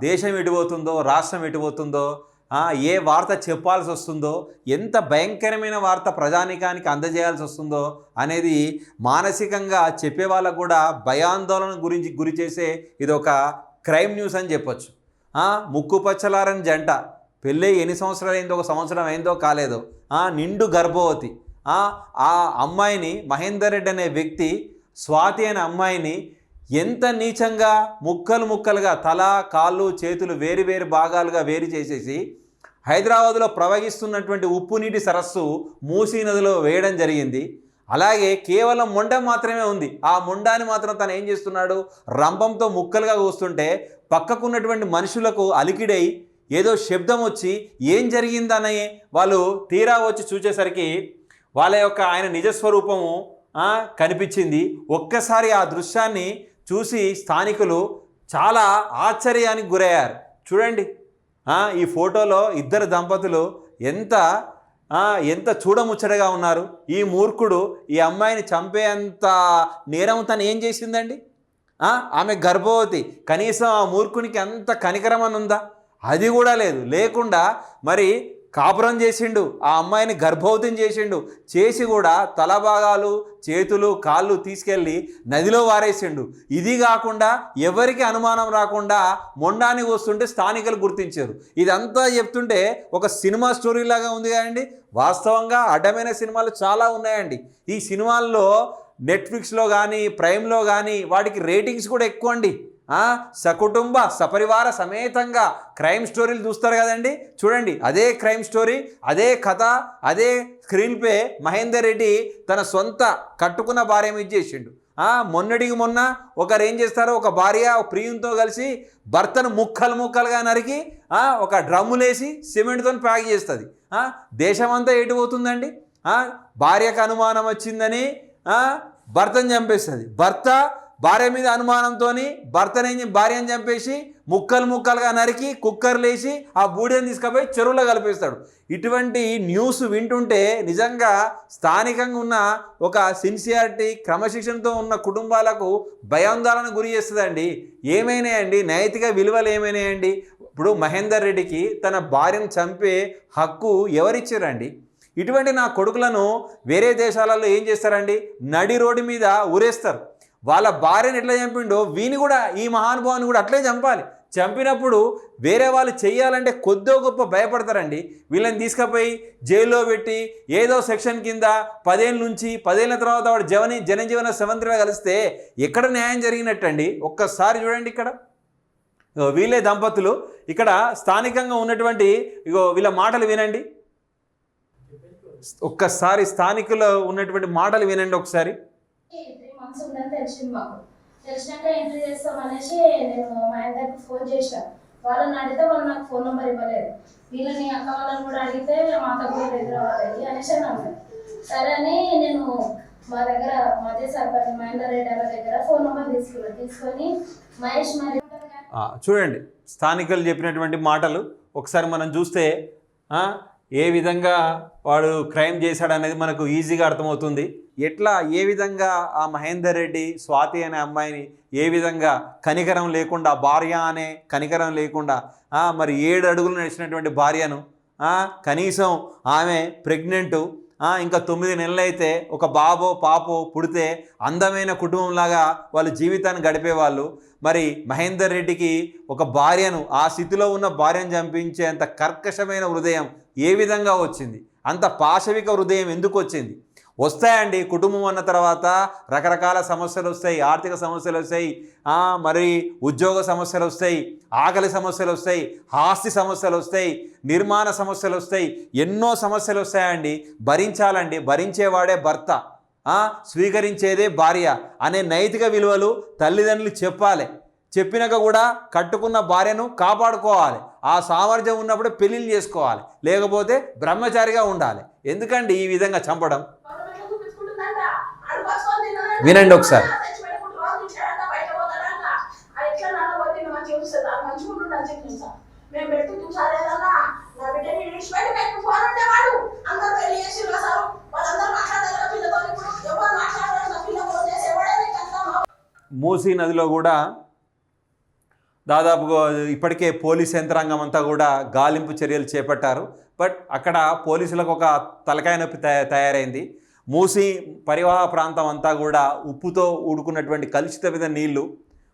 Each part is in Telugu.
దేశం ఎటుపోతుందో రాష్ట్రం ఎటుపోతుందో ఏ వార్త చెప్పాల్సి వస్తుందో ఎంత భయంకరమైన వార్త ప్రజానికానికి అందజేయాల్సి వస్తుందో అనేది మానసికంగా చెప్పే వాళ్ళకు కూడా భయాందోళన గురించి గురి చేసే ఇది ఒక క్రైమ్ న్యూస్ అని చెప్పొచ్చు. ముక్కుపచ్చలారని ముక్కు పచ్చలారని జంట పెళ్ళి ఎన్ని సంవత్సరాలు అయిందో ఒక సంవత్సరం అయిందో కాలేదో నిండు గర్భవతి ఆ, ఆ అమ్మాయిని మహేందర్ రెడ్డి అనే వ్యక్తి స్వాతి అనే అమ్మాయిని ఎంత నీచంగా ముక్కలు ముక్కలుగా తల కాళ్ళు చేతులు వేరు వేరు భాగాలుగా వేరు చేసేసి హైదరాబాదులో ప్రవహిస్తున్నటువంటి ఉప్పు నీటి సరస్సు మూసీ నదిలో వేయడం జరిగింది. అలాగే కేవలం మొండ మాత్రమే ఉంది. ఆ మొండాన్ని మాత్రం తను ఏం చేస్తున్నాడు? రంపంతో ముక్కలుగా కూస్తుంటే పక్కకున్నటువంటి మనుషులకు అలికిడై ఏదో శబ్దం వచ్చి ఏం జరిగిందనే వాళ్ళు తీరా వచ్చి చూసేసరికి వాళ్ళ యొక్క ఆయన నిజస్వరూపము కనిపించింది. ఒక్కసారి ఆ దృశ్యాన్ని చూసి స్థానికులు చాలా ఆశ్చర్యానికి గురయ్యారు. చూడండి ఈ ఫోటోలో ఇద్దరు దంపతులు ఎంత ఎంత చూడముచ్చటగా ఉన్నారు. ఈ మూర్ఖుడు ఈ అమ్మాయిని చంపేంత నేరం తను ఏం చేసిందండి? ఆమె గర్భవతి. కనీసం ఆ మూర్ఖునికి అంత కనికరం అని ఉందా అది కూడా లేదు. లేకుండా మరి కాపురం చేసిండు ఆ అమ్మాయిని గర్భవతిని చేసిండు. చేసి కూడా తలభాగాలు చేతులు కాళ్ళు తీసుకెళ్ళి నదిలో వారేసిండు. ఇది కాకుండా ఎవరికి అనుమానం రాకుండా మొండానికి వస్తుంటే స్థానికులు గుర్తించారు. ఇదంతా చెప్తుంటే ఒక సినిమా స్టోరీ లాగా ఉంది కదండి. వాస్తవంగా అడ్డమైన సినిమాలు చాలా ఉన్నాయండి. ఈ సినిమాల్లో నెట్ఫ్లిక్స్లో కానీ ప్రైమ్లో కానీ వాటికి రేటింగ్స్ కూడా ఎక్కువ అండి సకుటుంబ సపరివార సమేతంగా క్రైమ్ స్టోరీలు చూస్తారు కదండి. చూడండి అదే క్రైమ్ స్టోరీ అదే కథ అదే స్క్రీన్ పే మహేందర్ రెడ్డి తన సొంత కట్టుకున్న భార్య మీద చేసిండు. మొన్నటికి మొన్న ఒకరు ఏం చేస్తారు ఒక భార్య ఒక ప్రియునితో కలిసి భర్తను ముక్కలు ముక్కలుగా నరికి ఒక డ్రమ్ములేసి సిమెంట్తో ప్యాక్ చేస్తుంది. దేశమంతా ఎటు పోతుందండి? భార్యకు అనుమానం వచ్చిందని భర్తను చంపేస్తుంది. భర్త భార్య మీద అనుమానంతో భర్తని భార్యను చంపేసి ముక్కలు ముక్కలుగా నరికి కుక్కర్లేసి ఆ బూడిని తీసుకుపోయి చెరువులో కలిపేస్తాడు. ఇటువంటి న్యూస్ వింటుంటే నిజంగా స్థానికంగా ఉన్న ఒక సిన్సియారిటీ క్రమశిక్షణతో ఉన్న కుటుంబాలకు భయాందోళన గురి చేస్తుందండి. ఏమైనాయండి? నైతిక విలువలు ఏమైనాయండి? ఇప్పుడు మహేందర్ రెడ్డికి తన భార్యను చంపే హక్కు ఎవరిచ్చారండి? ఇటువంటి నా కొడుకులను వేరే దేశాలలో ఏం చేస్తారండి? నడి రోడ్డు మీద ఊరేస్తారు. వాళ్ళ భార్యను ఎట్లా చంపిండో వీని కూడా ఈ మహానుభావుని కూడా అట్లే చంపాలి. చంపినప్పుడు వేరే వాళ్ళు చెయ్యాలంటే కొద్దో గొప్ప భయపడతారండి. వీళ్ళని తీసుకుపోయి జైల్లో పెట్టి ఏదో సెక్షన్ కింద పదేళ్ళ నుంచి పదేళ్ళ తర్వాత వాడు జవని జనజీవన సెవంతిలో కలిస్తే ఎక్కడ న్యాయం జరిగినట్టండి? ఒక్కసారి చూడండి ఇక్కడ. వీళ్ళే దంపతులు. ఇక్కడ స్థానికంగా ఉన్నటువంటి ఇగో వీళ్ళ మాటలు వినండి. ఒక్కసారి స్థానికులు ఉన్నటువంటి మాటలు వినండి ఒకసారి. త్రీ ఉందని తెలిసింది మాకు. తెలిసినాక ఎంట్రీ చేస్తాం అనేసి నేను మా ఆయనకి ఫోన్ చేశాను వాళ్ళని అడిగితే వాళ్ళు నాకు ఫోన్ నెంబర్ ఇవ్వలేదు. వీళ్ళని అక్క వాళ్ళని కూడా అడిగితే మా తగ్గు దగ్గర వాళ్ళది అనేసి అన్నాను సరే అని నేను మా దగ్గర మాజీ సర్పంచ్ మహేందర్ రెడ్డి గారి దగ్గర ఫోన్ నెంబర్ తీసుకున్నాను తీసుకొని మహేష్ మరి చూడండి స్థానికులు చెప్పినటువంటి మాటలు ఒకసారి మనం చూస్తే ఏ విధంగా వాడు క్రైమ్ చేశాడనేది మనకు ఈజీగా అర్థమవుతుంది. ఎట్లా ఏ విధంగా ఆ మహేందర్ రెడ్డి స్వాతి అనే అమ్మాయిని ఏ విధంగా కనికరం లేకుండా భార్య అనే కనికరం లేకుండా మరి ఏడు అడుగులు నడిచినటువంటి భార్యను కనీసం ఆమె ప్రెగ్నెంటు ఇంకా తొమ్మిది నెలలైతే ఒక బాబో పాపో పుడితే అందమైన కుటుంబంలాగా వాళ్ళ జీవితాన్ని గడిపేవాళ్ళు. మరి మహేందర్ రెడ్డికి ఒక భార్యను ఆ స్థితిలో ఉన్న భార్యను చంపించేంత కర్కశమైన హృదయం ఏ విధంగా వచ్చింది? అంత పాశవిక హృదయం ఎందుకు వచ్చింది? వస్తాయండి. కుటుంబం అన్న తర్వాత రకరకాల సమస్యలు వస్తాయి. ఆర్థిక సమస్యలు వస్తాయి. మరి ఉద్యోగ సమస్యలు వస్తాయి. ఆకలి సమస్యలు వస్తాయి. ఆస్తి సమస్యలు వస్తాయి. నిర్మాణ సమస్యలు వస్తాయి. ఎన్నో సమస్యలు వస్తాయండి. భరించాలండి. భరించేవాడే భర్త. స్వీకరించేదే భార్య అనే నైతిక విలువలు తల్లిదండ్రులు చెప్పాలి. చెప్పినాక కూడా కట్టుకున్న భార్యను కాపాడుకోవాలి. ఆ సామర్థ్యం ఉన్నప్పుడు పెళ్ళిళ్ళు చేసుకోవాలి. లేకపోతే బ్రహ్మచారిగా ఉండాలి. ఎందుకండి ఈ విధంగా చంపడం? వినండి ఒకసారి. మూసీ నదిలో కూడా దాదాపు ఇప్పటికే పోలీస్ యంత్రాంగం అంతా కూడా గాలింపు చర్యలు చేపట్టారు. బట్ అక్కడ పోలీసులకు ఒక తలకాయ నొప్పి తయారైంది. మూసి పరివాహ ప్రాంతం అంతా కూడా ఉప్పుతో ఊడుకున్నటువంటి కలుషితమైన నీళ్ళు.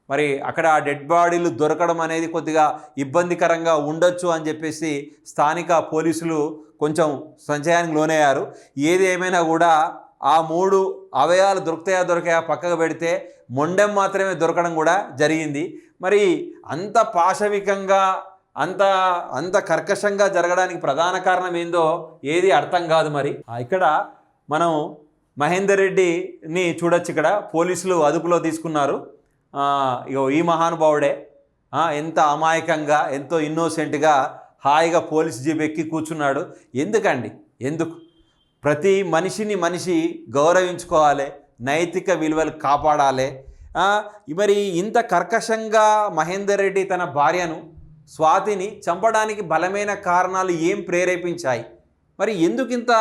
మరి అక్కడ ఆ డెడ్ బాడీలు దొరకడం అనేది కొద్దిగా ఇబ్బందికరంగా ఉండొచ్చు అని చెప్పేసి స్థానిక పోలీసులు కొంచెం సంచయానికి లోనయ్యారు. ఏది ఏమైనా కూడా ఆ మూడు అవయాలు దొరుకుతాయా దొరికాయా పక్కకు పెడితే మొండెం మాత్రమే దొరకడం కూడా జరిగింది. మరి అంత పాశవికంగా అంత అంత కర్కశంగా జరగడానికి ప్రధాన కారణం ఏందో ఏది అర్థం కాదు మరి. ఇక్కడ మనం మహేందర్ రెడ్డిని చూడొచ్చు ఇక్కడ. పోలీసులు అదుపులో తీసుకున్నారు. ఇగో ఈ మహానుభావుడే. ఎంత అమాయకంగా ఎంతో ఇన్నోసెంట్గా హాయిగా పోలీస్ జీప్ ఎక్కి కూర్చున్నాడు. ఎందుకండి? ఎందుకు? ప్రతి మనిషిని మనిషి గౌరవించుకోవాలి నైతిక విలువలు కాపాడాలి. మరి ఇంత కర్కశంగా మహేందర్ రెడ్డి తన భార్యను స్వాతిని చంపడానికి బలమైన కారణాలు ఏం ప్రేరేపించాయి? మరి ఎందుకు ఇంత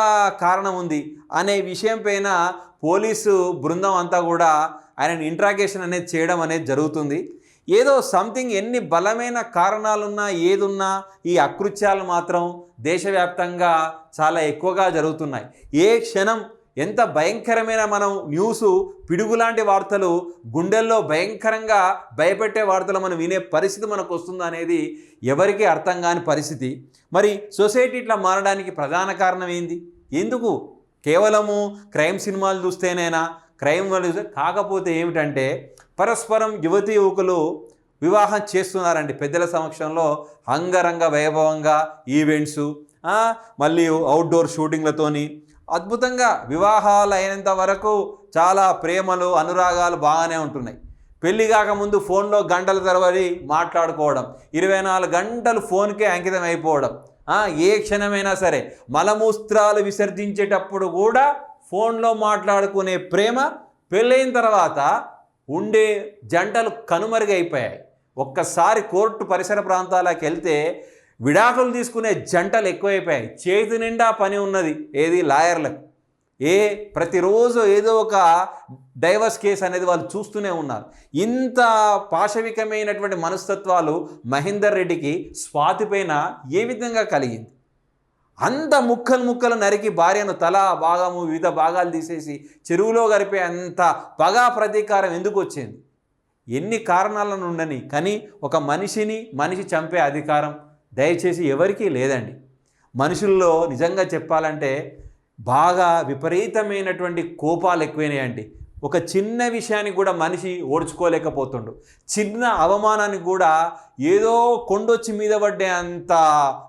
కారణం ఉంది అనే విషయం పైన పోలీసు బృందం అంతా కూడా ఆయన ఇంట్రాగేషన్ అనేది చేయడం అనేది జరుగుతుంది. ఏదో సంథింగ్ ఎన్ని బలమైన కారణాలున్నా ఏదున్నా ఈ అకృత్యాలు మాత్రం దేశవ్యాప్తంగా చాలా ఎక్కువగా జరుగుతున్నాయి. ఏ క్షణం ఎంత భయంకరమైన మనం న్యూస్ పిడుగులాంటి వార్తలు గుండెల్లో భయంకరంగా భయపెట్టే వార్తలు మనం వినే పరిస్థితి మనకు వస్తుంది అనేది ఎవరికీ అర్థం కాని పరిస్థితి. మరి సొసైటీ ఇట్లా మారడానికి ప్రధాన కారణం ఏంది? ఎందుకు? కేవలము క్రైమ్ సినిమాలు చూస్తేనేనా? క్రైమ్ చూస్తే కాకపోతే ఏమిటంటే పరస్పరం యువతి యువకులు వివాహం చేస్తున్నారండి పెద్దల సమక్షంలో అంగరంగ వైభవంగా ఈవెంట్స్ మళ్ళీ అవుట్డోర్ షూటింగ్లతోని అద్భుతంగా వివాహాలు అయినంత వరకు చాలా ప్రేమలు అనురాగాలు బాగానే ఉంటున్నాయి. పెళ్ళి కాకముందు ఫోన్లో గంటల తరబడి మాట్లాడుకోవడం ఇరవై నాలుగు గంటలు ఫోన్కే అంకితం అయిపోవడం ఏ క్షణమైనా సరే మలమూత్రాలు విసర్జించేటప్పుడు కూడా ఫోన్లో మాట్లాడుకునే ప్రేమ పెళ్ళైన తర్వాత ఉండే జంటలు కనుమరుగైపోయాయి. ఒక్కసారి కోర్టు పరిసర ప్రాంతాలకు వెళ్తే విడాకులు తీసుకునే జంటలు ఎక్కువైపోయాయి. చేతి నిండా పని ఉన్నది ఏది? లాయర్లకు. ఏ ప్రతిరోజు ఏదో ఒక డైవర్స్ కేసు అనేది వాళ్ళు చూస్తూనే ఉన్నారు. ఇంత పాశవికమైనటువంటి మనస్తత్వాలు మహేందర్ రెడ్డికి స్వాతి పైన ఏ విధంగా కలిగింది? అంత ముక్కలు ముక్కలు నరికి భార్యను తల భాగము వివిధ భాగాలు తీసేసి చెరువులో గరిపే అంత పగా ప్రతీకారం ఎందుకు వచ్చింది? ఎన్ని కారణాలను ఉండని కానీ ఒక మనిషిని మనిషి చంపే అధికారం దయచేసి ఎవరికీ లేదండి. మనుషుల్లో నిజంగా చెప్పాలంటే బాగా విపరీతమైనటువంటి కోపాలు ఎక్కువైనాయండి. ఒక చిన్న విషయాన్ని కూడా మనిషి ఓడ్చుకోలేకపోతుండు. చిన్న అవమానాన్ని కూడా ఏదో కొండొచ్చి మీద పడ్డే అంత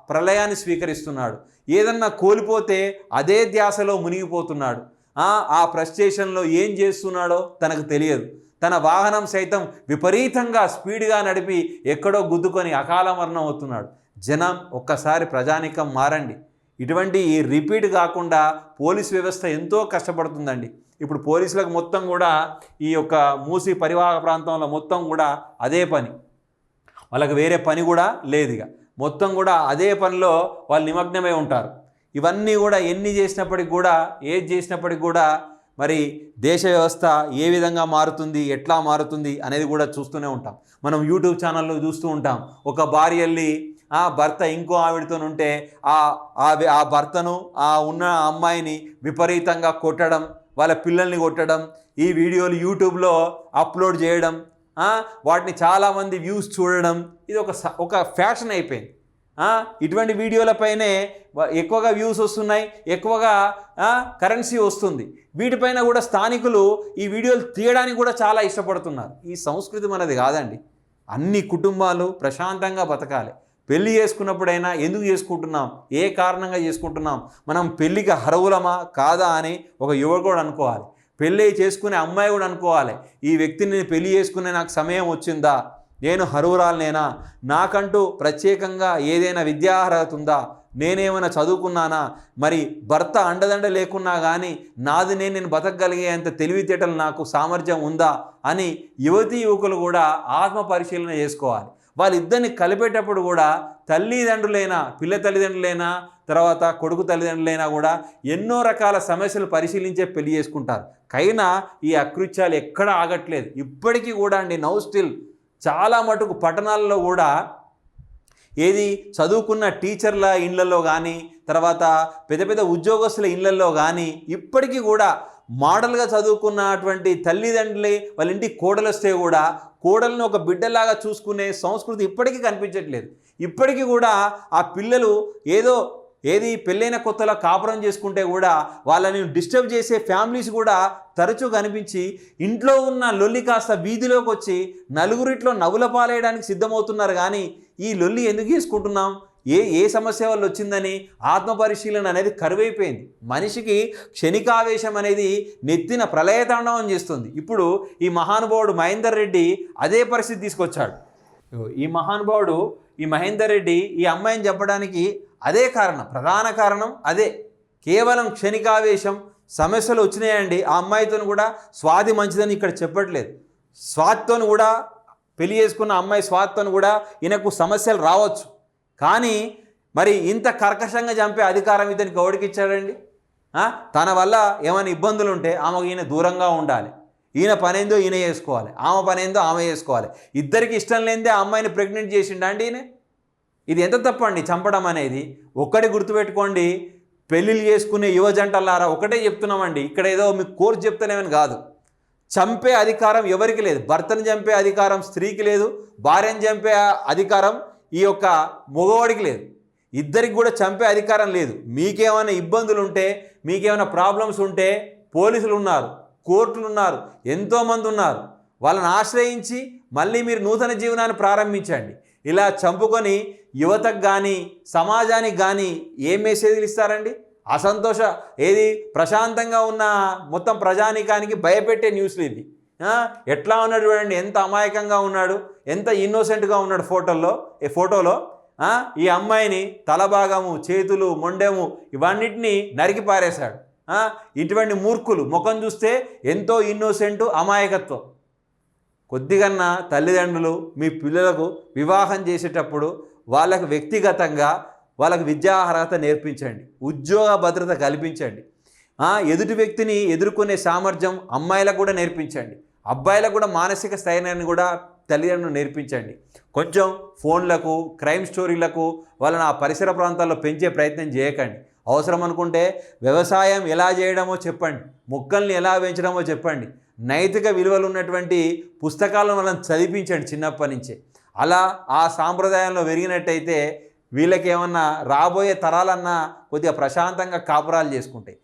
ప్రళయాన్ని స్వీకరిస్తున్నాడు. ఏదన్నా కోల్పోతే అదే ధ్యాసలో మునిగిపోతున్నాడు. ఆ, ఆ ఫ్రస్ట్రేషన్లో ఏం చేస్తున్నాడో తనకు తెలియదు. తన వాహనం సైతం విపరీతంగా స్పీడ్గా నడిపి ఎక్కడో గుద్దుకొని అకాల మరణం అవుతున్నాడు. జనం ఒక్కసారి ప్రజానికం మారండి. ఇటువంటి ఈ రిపీట్ కాకుండా పోలీస్ వ్యవస్థ ఎంతో కష్టపడుతుందండి. ఇప్పుడు పోలీసులకు మొత్తం కూడా ఈ యొక్క మూసి పరివాహక ప్రాంతంలో మొత్తం కూడా అదే పని. వాళ్ళకి వేరే పని కూడా లేదు ఇక. మొత్తం కూడా అదే పనిలో వాళ్ళు నిమగ్నమై ఉంటారు. ఇవన్నీ కూడా ఎన్ని చేసినప్పటికి కూడా ఏది చేసినప్పటికి కూడా మరి దేశ వ్యవస్థ ఏ విధంగా మారుతుంది ఎట్లా మారుతుంది అనేది కూడా చూస్తూనే ఉంటాం. మనం యూట్యూబ్ ఛానల్లో చూస్తూ ఉంటాం. ఒక భార్య వెళ్ళి ఆ భర్త ఇంకో ఆవిడతో ఉంటే ఆ ఆ భర్తను ఆ ఉన్న అమ్మాయిని విపరీతంగా కొట్టడం వాళ్ళ పిల్లల్ని కొట్టడం ఈ వీడియోలు యూట్యూబ్లో అప్లోడ్ చేయడం వాటిని చాలామంది వ్యూస్ చూడడం ఇది ఒక స- ఒక ఫ్యాషన్ అయిపోయింది. ఇటువంటి వీడియోలపైనే ఎక్కువగా వ్యూస్ వస్తున్నాయి ఎక్కువగా కరెన్సీ వస్తుంది. వీటిపైన కూడా స్థానికులు ఈ వీడియోలు తీయడానికి కూడా చాలా ఇష్టపడుతున్నారు. ఈ సంస్కృతి మనది కాదండి. అన్ని కుటుంబాలు ప్రశాంతంగా బతకాలి. పెళ్ళి చేసుకున్నప్పుడైనా ఎందుకు చేసుకుంటున్నాం? ఏ కారణంగా చేసుకుంటున్నాం? మనం పెళ్ళికి అర్హులమా? కాదా అని ఒక యువకుడు అనుకోవాలి. పెళ్ళి చేసుకునే అమ్మాయి కూడా అనుకోవాలి. ఈ వ్యక్తిని నేను పెళ్ళి చేసుకునే నాకు సమయం వచ్చిందా? నేను హరువురాలనేనా నాకంటూ ప్రత్యేకంగా ఏదైనా విద్యార్హత ఉందా? నేనేమైనా చదువుకున్నానా? మరి భర్త అండదండ లేకున్నా కానీ నాది నేను నేను బతకగలిగేంత తెలివితేటలు నాకు సామర్థ్యం ఉందా? అని యువతీ యువకులు కూడా ఆత్మ పరిశీలన చేసుకోవాలి. వాళ్ళిద్దరిని కలిపేటప్పుడు కూడా తల్లిదండ్రులైనా పిల్ల తల్లిదండ్రులైనా తర్వాత కొడుకు తల్లిదండ్రులైనా కూడా ఎన్నో రకాల సమస్యలు పరిశీలించే పెళ్ళి చేసుకుంటారు. కైనా ఈ అకృత్యాలు ఎక్కడ ఆగట్లేదు. ఇప్పటికీ కూడా అండి నౌ స్టిల్ చాలా మటుకు పట్టణాల్లో కూడా ఏది చదువుకున్న టీచర్ల ఇళ్ళలో కానీ తర్వాత పెద్ద పెద్ద ఉద్యోగస్తుల ఇళ్ళలో కానీ ఇప్పటికీ కూడా మోడల్గా చదువుకున్నటువంటి తల్లిదండ్రులే వాళ్ళ ఇంటికి కోడలు వస్తే కూడా కోడలను ఒక బిడ్డలాగా చూసుకునే సంస్కృతి ఇప్పటికీ కనిపించట్లేదు. ఇప్పటికీ కూడా ఆ పిల్లలు ఏదో ఏది పెళ్ళైన కొత్తలో కాపురం చేసుకుంటే కూడా వాళ్ళని డిస్టర్బ్ చేసే ఫ్యామిలీస్ కూడా తరచూ కనిపించి ఇంట్లో ఉన్న లొల్లి కాస్త వీధిలోకి వచ్చి నలుగురిట్లో నవ్వుల పాలేయడానికి సిద్ధమవుతున్నారు. కానీ ఈ లొల్లి ఎందుకు చేసుకుంటున్నాం? ఏ ఏ సమస్య వల్ల వచ్చిందని ఆత్మపరిశీలన అనేది కరువైపోయింది. మనిషికి క్షణికావేశం అనేది నెత్తిన ప్రళయతాండవం చేస్తుంది. ఇప్పుడు ఈ మహానుభావుడు మహేందర్ రెడ్డి అదే పరిస్థితి తీసుకొచ్చాడు. ఈ మహానుభావుడు ఈ మహేందర్ రెడ్డి ఈ అమ్మాయిని చెప్పడానికి అదే కారణం ప్రధాన కారణం అదే. కేవలం క్షణికావేశం సమస్యలు వచ్చినాయండి. ఆ అమ్మాయితో కూడా స్వాతి మంచిదని ఇక్కడ చెప్పట్లేదు. స్వాతితో కూడా పెళ్ళి చేసుకున్న అమ్మాయి స్వాతితో కూడా ఈయనకు సమస్యలు రావచ్చు. కానీ మరి ఇంత కర్కశంగా చంపే అధికారం ఇతనికి ఎవడికి ఇచ్చాడండి? తన వల్ల ఏమైనా ఇబ్బందులు ఉంటే ఆమెకు ఈయన దూరంగా ఉండాలి. ఈయన పనేందో ఈయన చేసుకోవాలి. ఆమె పనేందో ఆమె చేసుకోవాలి. ఇద్దరికి ఇష్టం లేనిదే ఆ అమ్మాయిని ప్రెగ్నెంట్ చేసిండా అండి ఈయన? ఇది ఎంత తప్పండి చంపడం అనేది? ఒక్కటి గుర్తుపెట్టుకోండి పెళ్ళిళ్ళు చేసుకునే యువ జంటలారా ఒకటే చెప్తున్నామండి. ఇక్కడ ఏదో మీకు కోర్సు చెప్తలేమని కాదు. చంపే అధికారం ఎవరికి లేదు? భర్తను చంపే అధికారం స్త్రీకి లేదు. భార్యను చంపే అధికారం ఈ యొక్క మగవాడికి లేదు. ఇద్దరికి కూడా చంపే అధికారం లేదు. మీకేమైనా ఇబ్బందులు ఉంటే మీకేమైనా ప్రాబ్లమ్స్ ఉంటే పోలీసులు ఉన్నారు కోర్టులు ఉన్నారు ఎంతోమంది ఉన్నారు వాళ్ళని ఆశ్రయించి మళ్ళీ మీరు నూతన జీవనాన్ని ప్రారంభించండి. ఇలా చంపుకొని యువతకు కానీ సమాజానికి కానీ ఏ మెసేజ్లు ఇస్తారండి? అసంతోష ఏది ప్రశాంతంగా ఉన్న మొత్తం ప్రజానికానికి భయపెట్టే న్యూస్లు ఇది ఎట్లా ఉన్నాడు చూడండి ఎంత అమాయకంగా ఉన్నాడు ఎంత ఇన్నోసెంట్గా ఉన్నాడు ఫోటోల్లో ఈ ఫోటోలో ఈ అమ్మాయిని తలభాగము చేతులు మొండెము ఇవన్నిటిని నరికి పారేశాడు. ఇటువంటి మూర్ఖులు ముఖం చూస్తే ఎంతో ఇన్నోసెంటు అమాయకత్వం. కొద్దిగన్నా తల్లిదండ్రులు మీ పిల్లలకు వివాహం చేసేటప్పుడు వాళ్ళకు వ్యక్తిగతంగా వాళ్ళకు విద్యా అర్హత నేర్పించండి. ఉద్యోగ భద్రత కల్పించండి. ఎదుటి వ్యక్తిని ఎదుర్కొనే సామర్థ్యం అమ్మాయిలకు కూడా నేర్పించండి. అబ్బాయిలకు కూడా మానసిక స్థైర్యాన్ని కూడా తల్లిదండ్రులు నేర్పించండి. కొంచెం ఫోన్లకు క్రైమ్ స్టోరీలకు వాళ్ళని ఆ పరిసర ప్రాంతాల్లో పెంచే ప్రయత్నం చేయకండి. అవసరం అనుకుంటే వ్యవసాయం ఎలా చేయడమో చెప్పండి. మొక్కల్ని ఎలా పెంచడమో చెప్పండి. నైతిక విలువలు ఉన్నటువంటి పుస్తకాలను వాళ్ళని చదివించండి చిన్నప్పటి నుంచే. అలా ఆ సాంప్రదాయంలో పెరిగినట్టయితే వీళ్ళకి ఏమన్నా రాబోయే తరాలన్నా కొద్దిగా ప్రశాంతంగా కాపురాలు చేసుకుంటాయి.